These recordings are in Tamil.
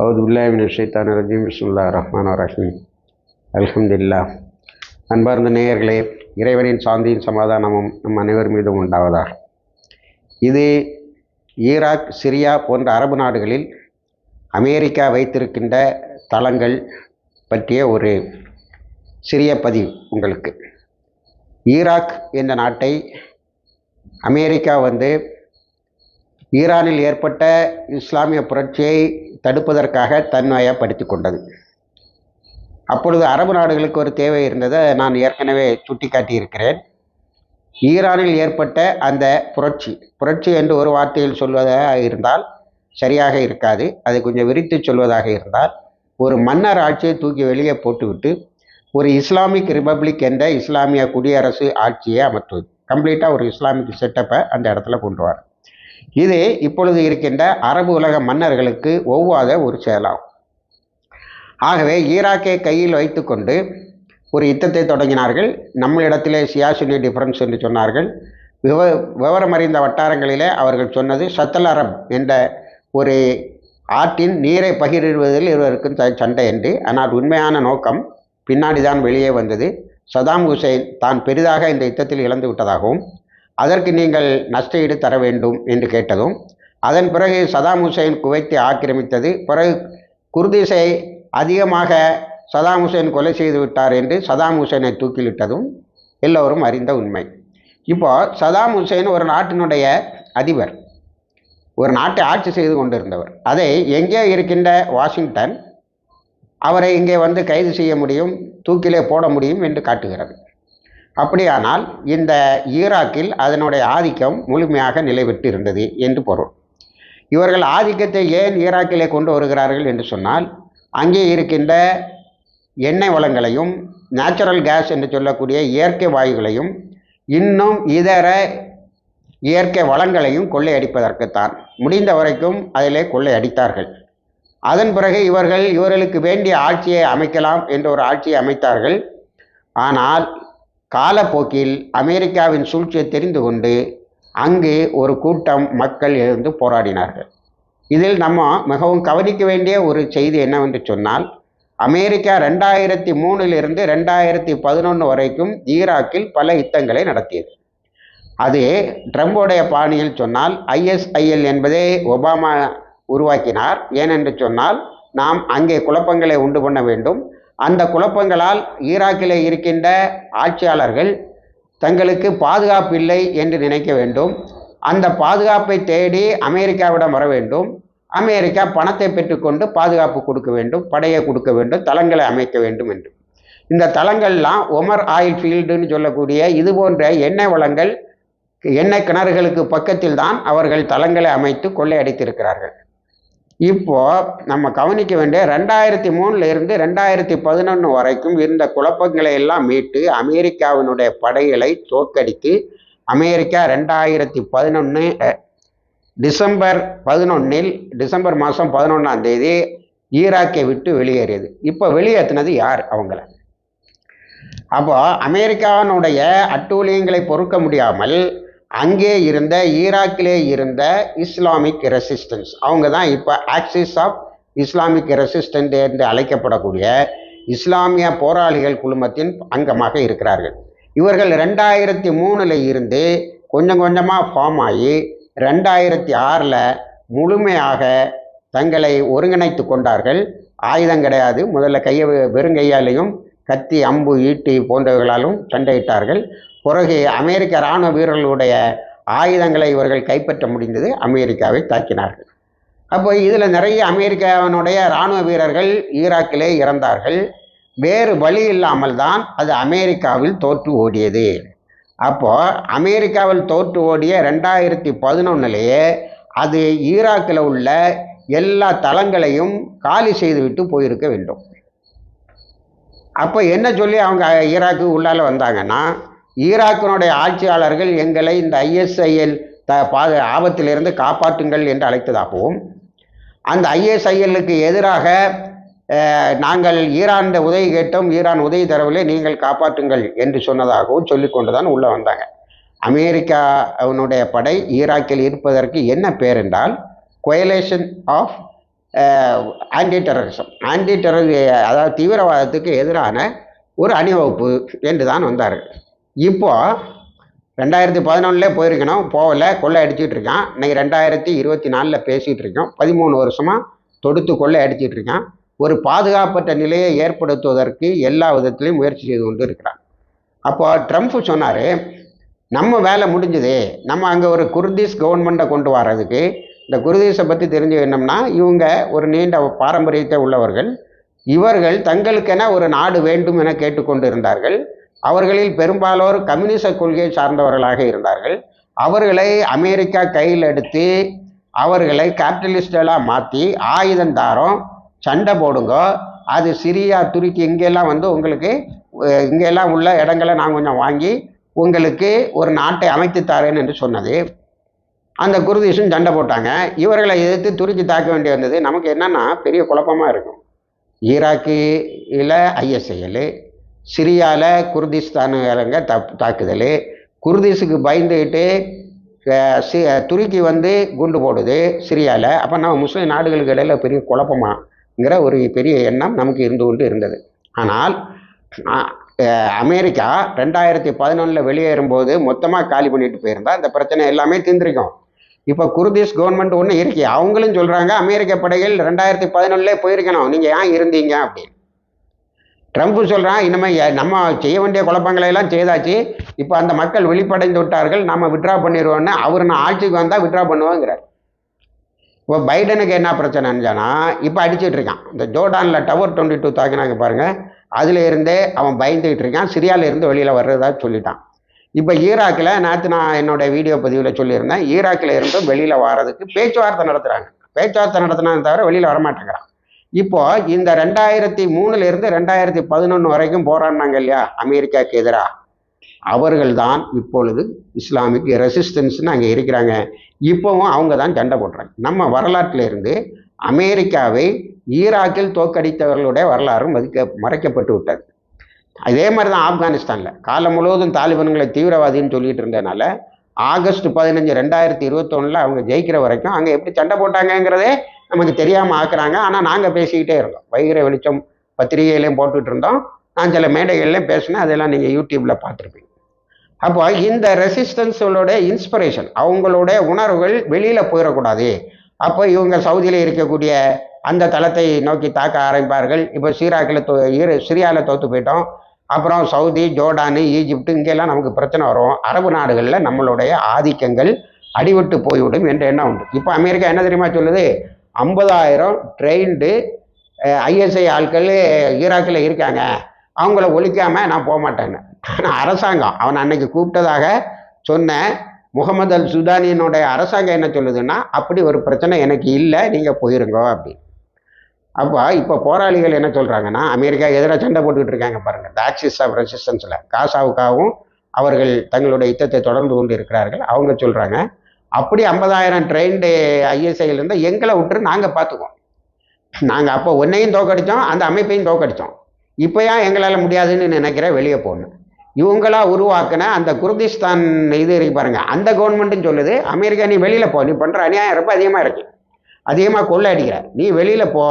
அவுது உல்லாமின் ஷைத்தான் ரஜீம். பிஸ்முல்லா ரஹ்மான் ரஹீம். அல்ஹம்துலில்லா அன்பார்ந்த நேயர்களே இறைவனின் சாந்தியின் சமாதானமும் நம் அனைவர் மீதும் உண்டாவதாக. இது ஈராக் சிரியா போன்ற அரபு நாடுகளில் அமெரிக்கா வைத்திருக்கின்ற தளங்கள் பற்றிய ஒரு சிறிய பதிவு உங்களுக்கு. ஈராக் என்ற நாட்டை அமெரிக்கா வந்து ஈரானில் ஏற்பட்ட இஸ்லாமிய புரட்சியை தடுப்பதற்காக தன்வயப்படுத்தி கொண்டது. அப்பொழுது அரபு நாடுகளுக்கு ஒரு தேவை இருந்ததை நான் ஏற்கனவே சுட்டிக்காட்டியிருக்கிறேன். ஈரானில் ஏற்பட்ட அந்த புரட்சி புரட்சி என்று ஒரு வார்த்தையில் சொல்வதாக இருந்தால் சரியாக இருக்காது. அதை கொஞ்சம் விரித்து சொல்வதாக இருந்தால் ஒரு மன்னர் ஆட்சியை தூக்கி வெளியே போட்டுவிட்டு ஒரு இஸ்லாமிக் ரிப்பப்ளிக் என்ற இஸ்லாமிய குடியரசு ஆட்சியை அமர்த்துவது. கம்ப்ளீட்டாக ஒரு இஸ்லாமிக் செட்டப்பை அந்த இடத்துல கொண்டு வரும் இது இப்பொழுது இருக்கின்ற அரபு உலக மன்னர்களுக்கு ஒவ்வாத ஒரு செயலாகும். ஆகவே ஈராக்கை கையில் வைத்துக்கொண்டு ஒரு யுத்தத்தை தொடங்கினார்கள். நம்மளிடத்திலே சியாசுனி டிஃபரன்ஸ் என்று சொன்னார்கள். விவ விவரமறிந்த வட்டாரங்களிலே அவர்கள் சொன்னது சத்தல் அரப் என்ற ஒரு ஆற்றின் நீரை பகிரிடுவதில் இருவருக்கும் சண்டை என்று. ஆனால் உண்மையான நோக்கம் பின்னாடி தான் வெளியே வந்தது. சதாம் ஹுசைன் தான் பெரிதாக இந்த யுத்தத்தில் இழந்து விட்டதாகவும் அதற்கு நீங்கள் நஷ்டஈடு தர வேண்டும் என்று கேட்டதும் அதன் பிறகு சதாம் ஹுசைன் குவைத்தை ஆக்கிரமித்தது. பிறகு குர்திஸை அதிகமாக சதாம் ஹுசைன் கொலை செய்து விட்டார் என்று சதாம் ஹுசைனை தூக்கிலிட்டதும் எல்லோரும் அறிந்த உண்மை. இப்போ சதாம் ஹுசைன் ஒரு நாட்டினுடைய அதிபர் ஒரு நாட்டை ஆட்சி செய்து கொண்டிருந்தவர். அதை எங்கே இருக்கின்ற வாஷிங்டன் அவரை இங்கே வந்து கைது செய்ய முடியும் தூக்கிலே போட முடியும் என்று காட்டுகிறது. அப்படியானால் இந்த ஈராக்கில் அதனுடைய ஆதிக்கம் முழுமையாக நிலைவிட்டு இருந்தது என்று பொருள். இவர்கள் ஆதிக்கத்தை ஏன் ஈராக்கிலே கொண்டு வருகிறார்கள் என்று சொன்னால் அங்கே இருக்கின்ற எண்ணெய் வளங்களையும் நேச்சுரல் கேஸ் என்று சொல்லக்கூடிய இயற்கை வாயுகளையும் இன்னும் இதர இயற்கை வளங்களையும் கொள்ளையடிப்பதற்குத்தான். முடிந்த வரைக்கும் அதிலே கொள்ளையடித்தார்கள். அதன் பிறகு இவர்கள் இவர்களுக்கு வேண்டிய ஆட்சியை அமைக்கலாம் என்ற ஒரு ஆட்சியை அமைத்தார்கள். ஆனால் காலப்போக்கில் அமெரிக்காவின் சூழ்ச்சியை தெரிந்து கொண்டு அங்கு ஒரு கூட்டம் மக்கள் எழுந்து போராடினார்கள். இதில் நம்ம மிகவும் கவனிக்க வேண்டிய ஒரு செய்தி என்னவென்று சொன்னால் அமெரிக்கா ரெண்டாயிரத்தி மூணிலிருந்து ரெண்டாயிரத்தி பதினொன்று வரைக்கும் ஈராக்கில் பல யுத்தங்களை நடத்தியது. அது ட்ரம்போடைய பாணியில் சொன்னால் ஐஎஸ்ஐஎல் என்பதை ஒபாமா உருவாக்கினார். ஏனென்று சொன்னால் நாம் அங்கே குழப்பங்களை உண்டு பண்ண வேண்டும். அந்த குழப்பங்களால் ஈராக்கில் இருக்கின்ற ஆட்சியாளர்கள் தங்களுக்கு பாதுகாப்பு இல்லை என்று நினைக்க வேண்டும். அந்த பாதுகாப்பை தேடி அமெரிக்காவிடம் வர வேண்டும். அமெரிக்கா பணத்தை பெற்றுக்கொண்டு பாதுகாப்பு கொடுக்க வேண்டும் படையை கொடுக்க வேண்டும் தளங்களை அமைக்க வேண்டும் என்று. இந்த தளங்கள்லாம் ஒமர் ஆயில் ஃபீல்டுன்னு சொல்லக்கூடிய இது போன்ற எண்ணெய் வளங்கள் எண்ணெய் கிணறுகளுக்கு பக்கத்தில் தான் அவர்கள் தளங்களை அமைத்து கொள்ளையடித்திருக்கிறார்கள். இப்போ நம்ம கவனிக்க வேண்டிய ரெண்டாயிரத்தி மூணுல இருந்து ரெண்டாயிரத்தி பதினொன்று வரைக்கும் இருந்த குழப்பங்களை எல்லாம் மீட்டு அமெரிக்காவினுடைய படைகளை தோற்கடித்து அமெரிக்கா ரெண்டாயிரத்தி பதினொன்று டிசம்பர் பதினொன்னில் டிசம்பர் மாதம் பதினொன்றாம் தேதி ஈராக்கை விட்டு வெளியேறியது. இப்போ வெளியேற்றினது யார் அவங்கள? அப்போ அமெரிக்காவினுடைய அட்டூழியங்களை பொறுக்க முடியாமல் அங்கே இருந்த ஈராக்கிலே இருந்த இஸ்லாமிக் ரெசிஸ்டன்ஸ் அவங்க தான் இப்போ ஆக்சிஸ் ஆஃப் இஸ்லாமிக் ரெசிஸ்டன்ட் என்று அழைக்கப்படக்கூடிய இஸ்லாமிய போராளிகள் குழுமத்தின் அங்கமாக இருக்கிறார்கள். இவர்கள் ரெண்டாயிரத்தி மூணில் இருந்து கொஞ்சம் கொஞ்சமாக ஃபார்ம் ஆகி ரெண்டாயிரத்தி ஆறில் முழுமையாக தங்களை ஒருங்கிணைத்து கொண்டார்கள். ஆயுதம் கிடையாது. முதல்ல கையை வெறுங்கையாலையும் கத்தி அம்பு ஈட்டி போன்றவர்களாலும் சண்டையிட்டார்கள். பிறகு அமெரிக்க இராணுவ வீரர்களுடைய ஆயுதங்களை இவர்கள் கைப்பற்ற முடிந்தது. அமெரிக்காவை தாக்கினார்கள். அப்போ இதில் நிறைய அமெரிக்காவினுடைய இராணுவ வீரர்கள் ஈராக்கிலே இறந்தார்கள். வேறு வழி இல்லாமல் தான் அது அமெரிக்காவில் தோற்று ஓடியது. அப்போ அமெரிக்காவில் தோற்று ஓடிய ரெண்டாயிரத்தி பதினொன்னுலேயே அது ஈராக்கில் உள்ள எல்லா தளங்களையும் காலி செய்துவிட்டு போயிருக்க வேண்டும். அப்போ என்ன சொல்லி அவங்க ஈராக்கு உள்ளால வந்தாங்கன்னா ஈராக்கினுடைய ஆட்சியாளர்கள் எங்களை இந்த ஐஎஸ்ஐஎல் த பாது ஆபத்திலிருந்து காப்பாற்றுங்கள் என்று அழைத்ததாகவும் அந்த ஐஎஸ்ஐஎல்லுக்கு எதிராக நாங்கள் ஈரான் உதவி கேட்டோம் ஈரான் உதவி தரவில்லை நீங்கள் காப்பாற்றுங்கள் என்று சொன்னதாகவும் சொல்லிக்கொண்டு தான் உள்ளே வந்தாங்க. அமெரிக்காவினுடைய படை ஈராக்கில் இருப்பதற்கு என்ன பேர் என்றால் coalition of anti terrorism anti terror அதாவது தீவிரவாதத்துக்கு எதிரான ஒரு அணிவகுப்பு என்று தான் வந்தார்கள். இப்போது ரெண்டாயிரத்தி பதினொன்னுலேயே போயிருக்கணும் போகல கொள்ளை அடிச்சிட்டு இருக்கான். இன்றைக்கி ரெண்டாயிரத்தி இருபத்தி நாலில் பேசிகிட்டு இருக்கோம். பதிமூணு வருஷமாக தொடுத்து கொள்ளை அடிச்சுட்டு இருக்கான். ஒரு பாதுகாப்பற்ற நிலையை ஏற்படுத்துவதற்கு எல்லா விதத்திலையும் முயற்சி செய்து கொண்டு இருக்கிறான். அப்போ ட்ரம்ப் சொன்னார் நம்ம வேலை முடிஞ்சதே. நம்ம அங்கே ஒரு குர்திஸ் கவர்மெண்ட்டை கொண்டு வர்றதுக்கு இந்த குர்தீஸை பற்றி தெரிஞ்சு வேணும்னா இவங்க ஒரு நீண்ட பாரம்பரியத்தை உள்ளவர்கள் இவர்கள் தங்களுக்கென ஒரு நாடு வேண்டும் என கேட்டுக்கொண்டு இருந்தார்கள். அவர்களில் பெரும்பாலோர் கம்யூனிச கொள்கையை சார்ந்தவர்களாக இருந்தார்கள். அவர்களை அமெரிக்கா கையில் எடுத்து அவர்களை கேபிட்டலிஸ்டெல்லாம் மாற்றி ஆயுதம் தாரோம் சண்டை போடுங்க அது சிரியா துருக்கி இங்கெல்லாம் வந்து உங்களுக்கு இங்கெல்லாம் உள்ள இடங்களை நான் கொஞ்சம் வாங்கி உங்களுக்கு ஒரு நாட்டை அமைத்து தாரேன் என்று சொன்னது. அந்த குருதிஷும் சண்டை போட்டாங்க. இவர்களை எதிர்த்து துருக்கி தாக்க வேண்டி வந்தது. நமக்கு என்னன்னா பெரிய குழப்பமாக இருக்கும். ஈராக்கில் ஐஎஸ்ஐஎல் சிரியாவில் குர்திஸ்தானுங்க தப் தாக்குதல். குர்திஸுக்கு பயந்துக்கிட்டு சி துருக்கி வந்து குண்டு போடுது சிரியாவில் அப்போ நம்ம முஸ்லீம் நாடுகளுக்கு இடையில் பெரிய குழப்பமாங்கிற ஒரு பெரிய எண்ணம் நமக்கு இருந்து கொண்டு இருந்தது. ஆனால் அமெரிக்கா ரெண்டாயிரத்தி பதினொன்றில் வெளியேறும்போது மொத்தமாக காலி பண்ணிட்டு போயிருந்தா இந்த பிரச்சனை எல்லாமே தீர்ந்திருக்கும். இப்போ குர்திஸ் கவர்மெண்ட் ஒன்று இருக்கு. அவங்களும் சொல்கிறாங்க அமெரிக்க படைகள் ரெண்டாயிரத்தி பதினொன்னுலே போயிருக்கணும். நீங்கள் ஏன் இருந்தீங்க அப்படின்னு. ட்ரம்ப் சொல்கிறான் இனிமேல் நம்ம செய்ய வேண்டிய குழப்பங்களை எல்லாம் செய்தாச்சு. இப்போ அந்த மக்கள் வெளிப்படைந்து விட்டார்கள் நம்ம விட்ரா பண்ணிடுவோன்னு அவர் நான் ஆட்சிக்கு வந்தால் விட்ரா பண்ணுவோங்கிறார். இப்போ பைடனுக்கு என்ன பிரச்சனைன்னு இப்போ அடிச்சிட்டு இருக்கான். இந்த ஜோர்டானில் டவர் டுவெண்ட்டி டூ தாக்கினாங்க பாருங்கள் அதில் இருந்தே அவன் பயந்துகிட்டு இருக்கான் சிரியாவில் இருந்து வெளியில் வர்றதா சொல்லிட்டான். இப்போ ஈராக்கில் நேற்று நான் என்னோட வீடியோ பதிவில் சொல்லியிருந்தேன் ஈராக்கில் இருந்து வெளியில் வர்றதுக்கு பேச்சுவார்த்தை நடத்துகிறாங்க பேச்சுவார்த்தை நடத்தினாங்க தவிர வெளியில் வரமாட்டேங்கிறான். இப்போ இந்த ரெண்டாயிரத்தி மூணுல இருந்து ரெண்டாயிரத்தி பதினொன்று வரைக்கும் போராடினாங்க இல்லையா? அமெரிக்காவுக்கு எதிராக அவர்கள் தான் இப்பொழுது இஸ்லாமிக் ரெசிஸ்டன்ஸ்னு அங்கே இருக்கிறாங்க. இப்போவும் அவங்க தான் சண்டை போடுறாங்க. நம்ம வரலாற்றில் இருந்து அமெரிக்காவை ஈராக்கில் தோற்கடித்தவர்களுடைய வரலாறு மதிக்க மறைக்கப்பட்டு விட்டது. அதே மாதிரி தான் ஆப்கானிஸ்தானில். காலம் முழுவதும் தாலிபான்களை தீவிரவாதின்னு சொல்லிட்டு இருந்ததுனால ஆகஸ்ட் பதினஞ்சு ரெண்டாயிரத்தி இருபத்தொன்னில் அவங்க ஜெயிக்கிற வரைக்கும் அங்கே எப்படி சண்டை போட்டாங்கங்கிறதே நமக்கு தெரியாமல் ஆக்குறாங்க. ஆனால் நாங்கள் பேசிக்கிட்டே இருந்தோம் வைகிற வெளிச்சம் பத்திரிகையிலையும் போட்டுட்டு இருந்தோம். நான் சில மேடைகள்லையும் பேசினேன். அதெல்லாம் நீங்கள் யூடியூப்பில் பார்த்துருப்பீங்க. அப்போ இந்த ரெசிஸ்டன்ஸோட இன்ஸ்பிரேஷன் அவங்களோட உணர்வுகள் வெளியில் போயிடக்கூடாது. அப்போ இவங்க சவுதியில் இருக்கக்கூடிய அந்த தளத்தை நோக்கி தாக்க ஆரம்பிப்பார்கள். இப்போ சீராக்கில் தோ ஈர சிரியாவில் தோற்று போயிட்டோம். அப்புறம் சவுதி ஜோர்டானு ஈஜிப்டு இங்கெல்லாம் நமக்கு பிரச்சனை வரும். அரபு நாடுகளில் நம்மளுடைய ஆதிக்கங்கள் அடிபட்டு போய்விடும் என்ற எண்ணம் உண்டு. இப்போ அமெரிக்கா என்ன தெரியுமா சொல்லுது? ஐம்பதாயிரம் ட்ரெயின்டு ஐஎஸ்ஐ ஆட்கள் ஈராக்கில் இருக்காங்க. அவங்கள ஒழிக்காமல் நான் போக மாட்டேன்னு. ஆனால் அரசாங்கம் அவன் அன்னைக்கு கூப்பிட்டதாக சொன்ன முகமது அல் சுதானியினுடைய அரசாங்கம் என்ன சொல்லுதுன்னா அப்படி ஒரு பிரச்சனை எனக்கு இல்லை நீங்கள் போயிருங்க அப்படி அப்போ இப்போ போராளிகள் என்ன சொல்கிறாங்கன்னா அமெரிக்கா எதிராக சண்டை போட்டுக்கிட்டு இருக்காங்க பாருங்கள் த ஆக்சிஸ் ஆஃப் ரெசிஸ்டன்ஸில் காசாவுக்காகவும் அவர்கள் தங்களுடைய யுத்தத்தை தொடர்ந்து கொண்டு இருக்கிறார்கள். அவங்க சொல்கிறாங்க அப்படி ஐம்பதாயிரம் ட்ரெயின்டு ஐஎஸ்ஐயில் இருந்தால் எங்களை விட்டுரு நாங்கள் பார்த்துக்குவோம் நாங்கள் அப்போ ஒன்றையும் தோக்கடித்தோம் அந்த அமைப்பையும் தோக்கடித்தோம் இப்போ ஏன் எங்களால் முடியாதுன்னு நினைக்கிற வெளியே போகணும் இவங்களா உருவாக்கின அந்த குர்திஸ்தான் இது இருக்கு பாருங்க. அந்த கவர்மெண்ட்டும் சொல்லுது அமெரிக்கா நீ வெளியில் போ நீ பண்ணுற அநியாயம் ரொம்ப அதிகமாக இருக்கு. அதிகமாக கொள்ளை அடிக்கிற. நீ வெளியில் போ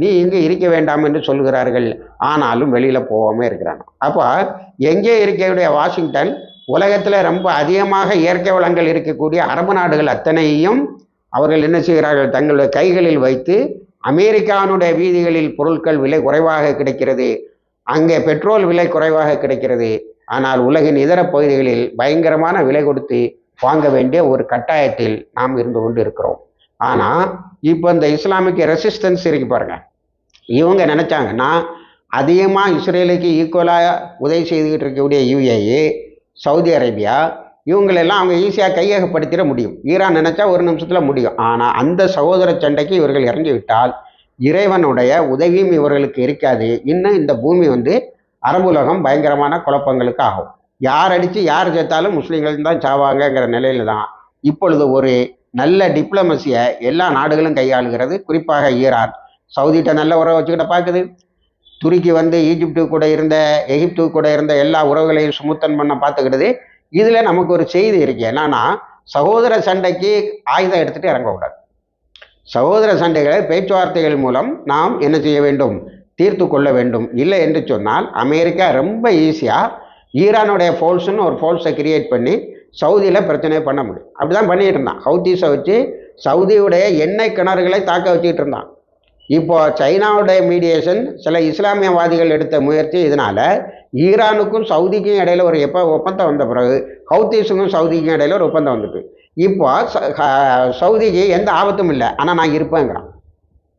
நீ இங்கே இருக்க வேண்டாம் என்று சொல்கிறார்கள் ஆனாலும் வெளியில் போகாமல் இருக்கிறான். அப்போ எங்கே இருக்கக்கூடிய வாஷிங்டன்? உலகத்தில் ரொம்ப அதிகமாக இயற்கை வளங்கள் இருக்கக்கூடிய அரபு நாடுகள் அத்தனையும் அவர்கள் என்ன செய்கிறார்கள்? தங்களுடைய கைகளில் வைத்து அமெரிக்கானுடைய வீதிகளில் பொருட்கள் விலை குறைவாக கிடைக்கிறது. அங்கே பெட்ரோல் விலை குறைவாக கிடைக்கிறது. ஆனால் உலகின் இதர பகுதிகளில் பயங்கரமான விலை கொடுத்து வாங்க வேண்டிய ஒரு கட்டாயத்தில் நாம் இருந்து கொண்டு இருக்கிறோம் ஆனால் இப்போ இந்த இஸ்லாமிக் ரெசிஸ்டன்ஸ் இருக்கு பாருங்கள் இவங்க நினச்சாங்கன்னா அதிகமாக இஸ்ரேலுக்கு ஈக்குவலாக உதவி செய்துக்கிட்டு இருக்கக்கூடிய யுஏஇ சவுதி அரேபியா இவங்களெல்லாம் அவங்க ஈஸியாக கையகப்படுத்திட முடியும். ஈரான் நினச்சா ஒரு நிமிஷத்தில் முடியும். ஆனால் அந்த சகோதர சண்டைக்கு இவர்கள் இறங்கி விட்டால் இறைவனுடைய உதவியும் இவர்களுக்கு இருக்காது. இன்னும் இந்த பூமி வந்து அரபுலகம் பயங்கரமான குழப்பங்களுக்கு ஆகும். யார் அடித்து யார் சேர்த்தாலும் முஸ்லீம்கள் தான் சாவாங்கங்கிற நிலையில தான் இப்பொழுது ஒரு நல்ல டிப்ளமசியை எல்லா நாடுகளும் கையாளுகிறது. குறிப்பாக ஈரான். சவுதிகிட்ட நல்ல உறவை வச்சுக்கிட்ட பார்க்குது. துருக்கி வந்து ஈஜிப்டு கூட இருந்த எகிப்து கூட இருந்த எல்லா உறவுகளையும் சுமுத்தன் பண்ண பார்த்துக்கிடுது இதில் நமக்கு ஒரு செய்தி இருக்கு. என்னன்னா சகோதர சண்டைக்கு ஆயுதம் எடுத்துகிட்டு இறங்கக்கூடாது. சகோதர சண்டைகளை பேச்சுவார்த்தைகள் மூலம் நாம் என்ன செய்ய வேண்டும்? தீர்த்து கொள்ள வேண்டும். இல்லை என்று சொன்னால் அமெரிக்கா ரொம்ப ஈஸியாக ஈரானுடைய ஃபோல்ஸ்னு ஒரு ஃபோல்ஸை கிரியேட் பண்ணி சவுதியில் பிரச்சனையை பண்ண முடியும். அப்படி தான் பண்ணிகிட்டு இருந்தான். ஹவுத்தீஸை வச்சு சவுதியுடைய எண்ணெய் கிணறுகளை தாக்க வச்சுக்கிட்டு இருந்தான். இப்போ சைனாவுடைய மீடியேஷன் சில இஸ்லாமியவாதிகள் எடுத்த முயற்சி இதனால் ஈரானுக்கும் சவுதிக்கும் இடையில ஒரு எப்போ ஒப்பந்தம் வந்த பிறகு ஹவுத்தீஸுக்கும் சவுதிக்கும் இடையில ஒரு ஒப்பந்தம் வந்துட்டு இப்போ ச- சவுதிக்கு எந்த ஆபத்தும் இல்லை. ஆனால் நான் இருப்பேங்கிறான்.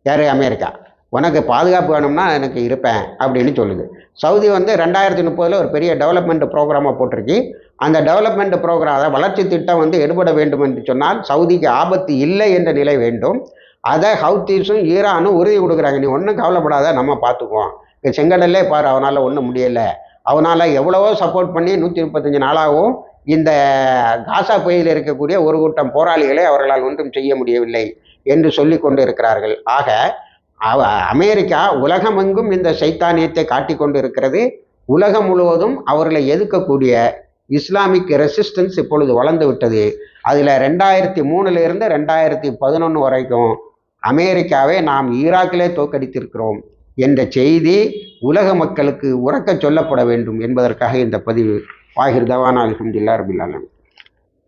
யார்? அமெரிக்கா. உனக்கு பாதுகாப்பு வேணும்னா எனக்கு இருப்பேன் அப்படின்னு சொல்லுது. சவுதி வந்து ரெண்டாயிரத்தி முப்பதில் ஒரு பெரிய டெவலப்மெண்ட் ப்ரோக்ராமாக போட்டிருக்கு. அந்த டெவலப்மெண்ட் ப்ரோக்ராம் வளர்ச்சி திட்டம் வந்து எடுபட வேண்டும் என்று சொன்னால் சவுதிக்கு ஆபத்து இல்லை என்ற நிலை வேண்டும். அதை ஹவுத்தீஸும் ஈரானும் உறுதி கொடுக்குறாங்க. நீ ஒன்றும் கவலைப்படாத நம்ம பார்த்துக்குவோம். இங்கே செங்கடல்லே பாரு அவனால் ஒன்றும் முடியலை. அவனால் எவ்வளவோ சப்போர்ட் பண்ணி நூற்றி முப்பத்தஞ்சு நாளாகவும் இந்த காசா புயலில் இருக்கக்கூடிய ஒரு கூட்டம் போராளிகளை அவர்களால் ஒன்றும் செய்ய முடியவில்லை என்று சொல்லி கொண்டு இருக்கிறார்கள் ஆக அவ அமெரிக்கா உலகமெங்கும் இந்த சைத்தானியத்தை காட்டி கொண்டு இருக்கிறது உலகம் முழுவதும் அவர்களை எதிர்க்கக்கூடிய இஸ்லாமிக் ரெசிஸ்டன்ஸ் இப்பொழுது வளர்ந்து விட்டது. அதில் ரெண்டாயிரத்தி மூணுலேருந்து ரெண்டாயிரத்தி பதினொன்று வரைக்கும் அமெரிக்காவை நாம் ஈராக்கிலே தோற்கடித்திருக்கிறோம் என்ற செய்தி உலக மக்களுக்கு உறக்கச் சொல்லப்பட வேண்டும் என்பதற்காக இந்த பதிவு. வாகிர் தவானா அலமதுல்லா ரபில் ஆலமீன்.